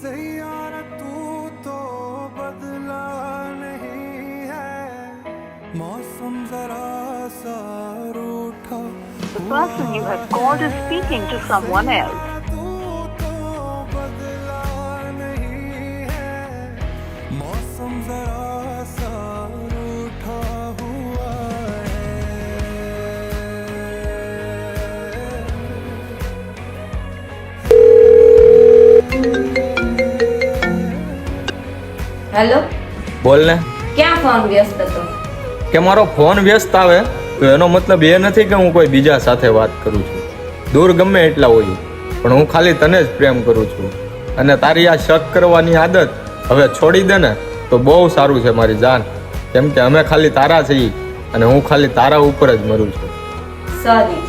सैयारा तू तो बदला नहीं है मौसम जरा सा रूठा The person you have called is speaking to someone else. तू तो बदला नहीं है मौसम जरा Hello? બોલ ને. ક્યાં ફોન વ્યસ્ત હતો? કે મારો ફોન વ્યસ્ત આવે તો એનો મતલબ એ નથી કે હું કોઈ બીજા સાથે વાત કરું છું. દૂર ગમે એટલા હોય પણ હું ખાલી તને જ પ્રેમ કરું છું. અને તારી આ શક કરવાની આદત હવે છોડી દે ને તો બહુ સારું છે મારી જાન. કેમ કે અમે ખાલી તારા છીએ અને હું ખાલી તારા ઉપર જ મરું છું. સોરી